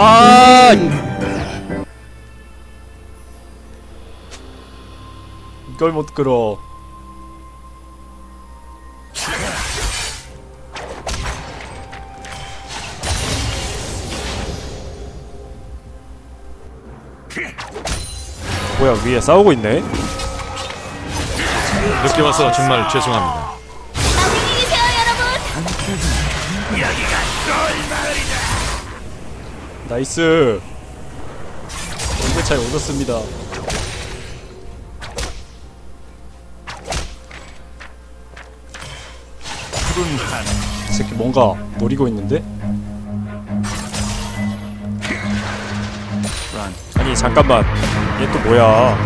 아 이걸 못 끌어 뭐야 위에 싸우고 있네 늦게 와서 정말 죄송합니다. 안녕히 계세요, 여러분. 나이스. 연계 차이 얻었습니다. 이 새끼 뭔가 노리고 있는데? 아니 잠깐만. 얘 또 뭐야?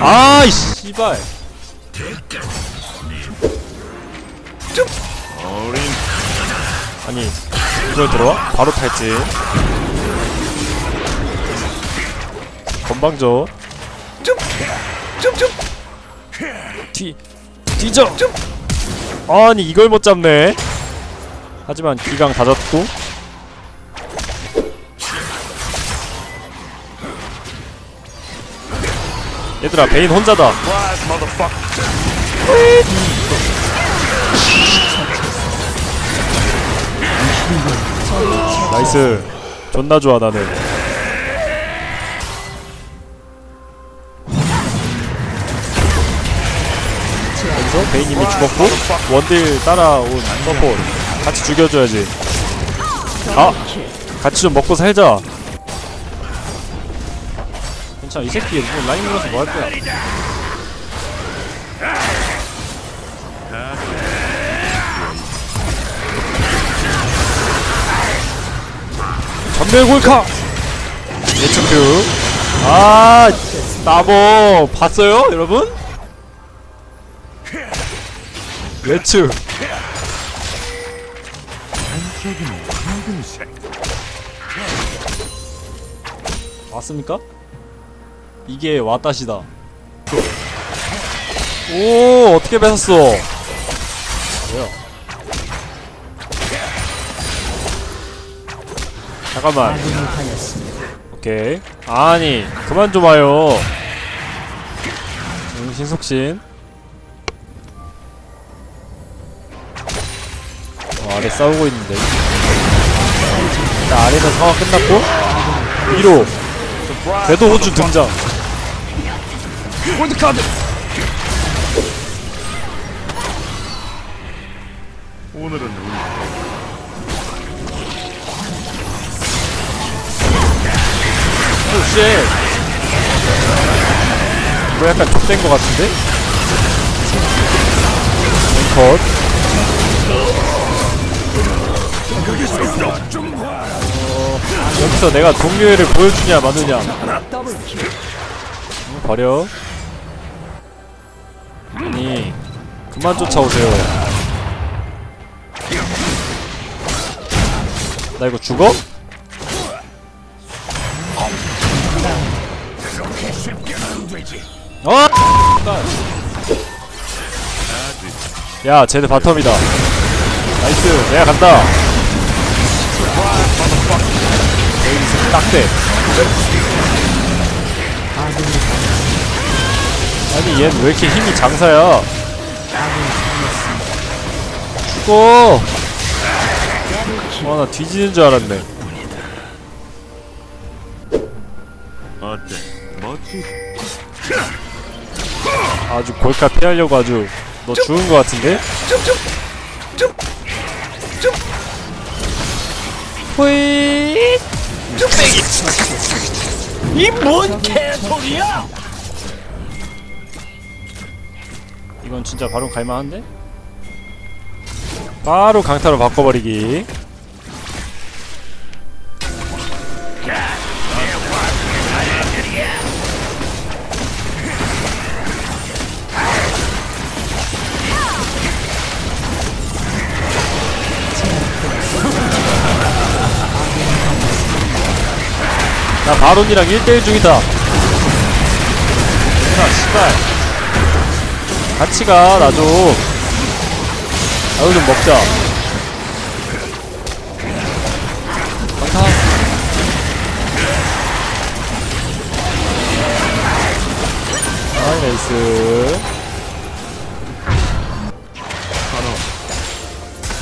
아이 씨발 아니 이걸 들어와? 바로 탈지. 건방져. 뒤 뒤져. 아니 이걸 못 잡네. 하지만 기강 다 잡고. 얘들아 베인 혼자다 나이스. 존나 좋아 나는. 여기서 베인 이미 죽었고 원딜 따라온 서포 같이 죽여줘야지. 아! 같이 좀 먹고 살자. 괜찮아 이 새끼 뭐 라인 눌러서 뭐 할 거야 전멸 골카. 예측큐 아 나뭐 봤어요 여러분? 예측. 왔습니까? 이게 왔다시다. 오 어떻게 뺏었어? 뭐야 잠깐만. 오케이. 아니 그만 좀 와요. 응 신속신. 어, 아래 싸우고 있는데. 자 아래는 상황 끝났고. 위로. 궤도 호주 등장. 골드카드! 오늘은 우리 쉣 이거 약간 족된 거 같은데? 컷 어, 여기서 내가 동료애를 보여주냐 마느냐. 응, 버려. 아니 그만 쫓아오세요. 나 이거 죽어? 어! 야, 쟤네 바텀이다. 나이스, 내가 간다. 여기서 딱대. 아니, 얜왜 이렇게 힘이 장사야? 죽어! 와, 나 뒤지는 줄 알았네. 멋지? 아주 골카 피하려고 아주 너 죽은 거 같은데? 호잇 이뭔 개소리야! 이건 진짜 바로 갈만한데? 바로 강타로 바꿔버리기 나 바론이랑 1대1 중이다. 야 씨발. 같이 가, 나 좀. 나도 좀 먹자. 많다 아이 나이스.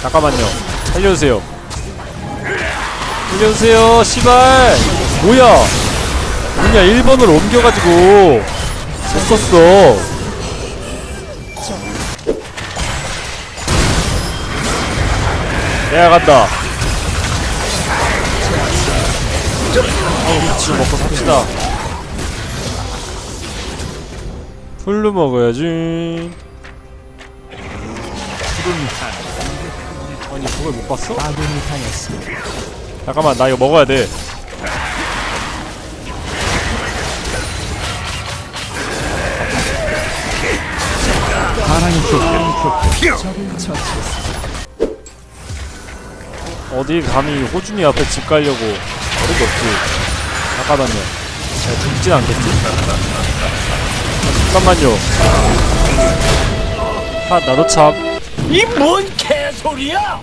잠깐만요. 살려주세요. 살려주세요 씨발 뭐야? 뭐냐 1번으로 옮겨가지고 썼었어. 내가 간다. 아우 지금 먹고 삽시다. 풀로 먹어야지. 아니 그걸 못 봤어? 잠깐만 나 이거 먹어야 돼 어디 감히 호준이 앞에 집 가려고 어림도 없지? 잠깐만요. 야, 죽진 않겠지? 아, 잠깐만요. 아 나도 참. 이 뭔 개소리야?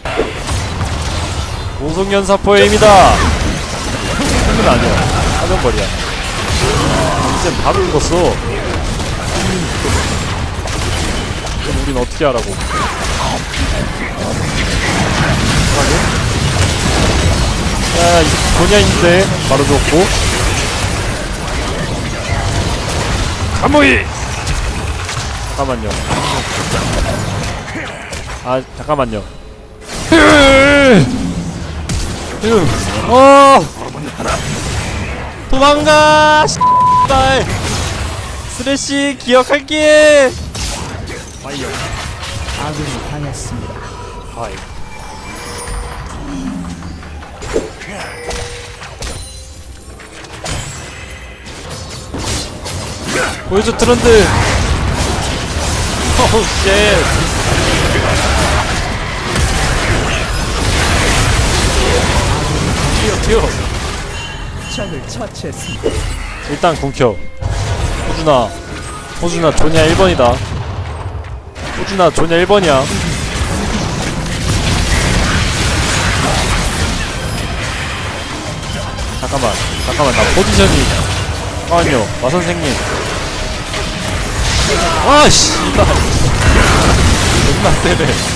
공성연사포의 힘이다. 힘은 아니야. 사정거리야. 이제 바로 읽었어 그럼 우린 어떻게 하라고 야, 이 도냐인데 바로 줬고. 가무이. 잠깐만요. 아, 잠깐만요. 지금 어 도망가 씨발 쓰레쉬 기억할게 아군이 당했습니다. 아이. 보여줘 트렌드 어우 쉣. 뛰어 뛰어. 적을 처치했습니다. 일단 궁켜 호준아. 호준아 조냐 1번이다 호준아 조냐 1번이야. 잠깐만 잠깐만 나 포지션이 잠깐만요 마선생님. 아씨! 나 존나 세네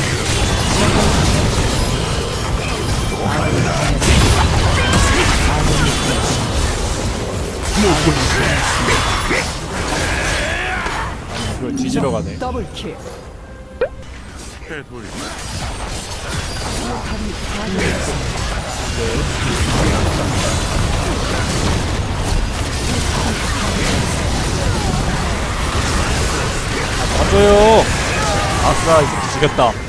뒤지러 가네 더블킬. 개소리. 맞아요 아싸 이 새끼 죽였다